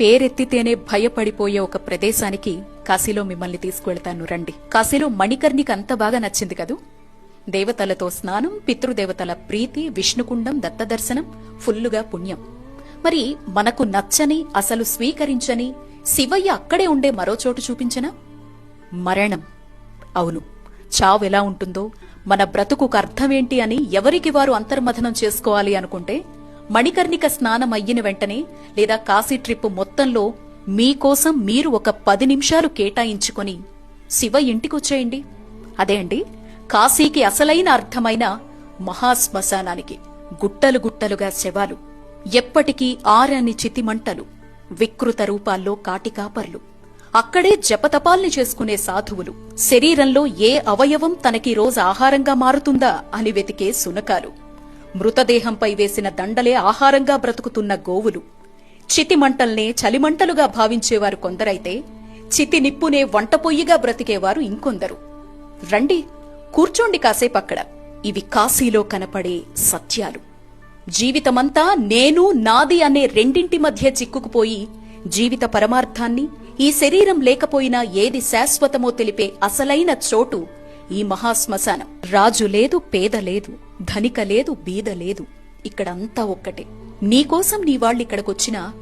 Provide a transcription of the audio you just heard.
పేరెత్తితేనే భయపడిపోయే ఒక ప్రదేశానికి కాశీలో మిమ్మల్ని తీసుకువెళ్తాను రండి. కాశీలో మణికర్ణికి అంత బాగా నచ్చింది కదూ? దేవతలతో స్నానం పితృదేవతల ప్రీతి విష్ణుకుండం దత్తదర్శనం ఫుల్లుగా పుణ్యం. మరి మనకు నచ్చని అసలు స్వీకరించని శివయ్య అక్కడే ఉండే మరో చోటు చూపించనా? మరణం. అవును. చావు ఎలా ఉంటుందో మన బ్రతుకుకు అర్థమేంటి అని ఎవరికి వారు అంతర్మథనం చేసుకోవాలి అనుకుంటే మణికర్ణిక స్నానం అయ్యిన వెంటనే లేదా కాశీ ట్రిప్ మొత్తంలో మీకోసం మీరు ఒక పది నిమిషాలు కేటాయించుకొని శివ ఇంటికొచ్చేయండి. అదే అండి కాశీకి అసలైన అర్థమైన మహాశ్మశానానికి గుట్టలు గుట్టలుగా శవాలు ఎప్పటికీ ఆరని చితిమంటలు వికృత రూపాల్లో కాటికాపర్లు అక్కడే జపతపాల్ని చేసుకునే సాధువులు శరీరంలో ఏ అవయవం తనకి రోజు ఆహారంగా మారుతుందా అని వెతికే సునకాలు మృతదేహంపై వేసిన దండలే ఆహారంగా బ్రతుకుతున్న గోవులు. చితిమంటల్నే చలిమంటలుగా భావించేవారు కొందరైతే చితి నిప్పునే వంట పొయ్యిగా బ్రతికేవారు ఇంకొందరు. రండి కూర్చోండి కాసేపక్కడ ఇవి కాశీలో కనపడే సత్యాలు. జీవితమంతా నేను నాది అనే రెండింటి మధ్య చిక్కుకుపోయి జీవిత పరమార్థాన్ని ఈ శరీరం లేకపోయినా ఏది శాశ్వతమో తెలిపే అసలైన చోటు ఈ మహాశ్మశానం. రాజు లేదు పేద లేదు ధనిక లేదు బీద లేదు. ఇక్కడంతా ఒక్కటే. నీకోసం నీ వాళ్ళిక్కడికొచ్చినా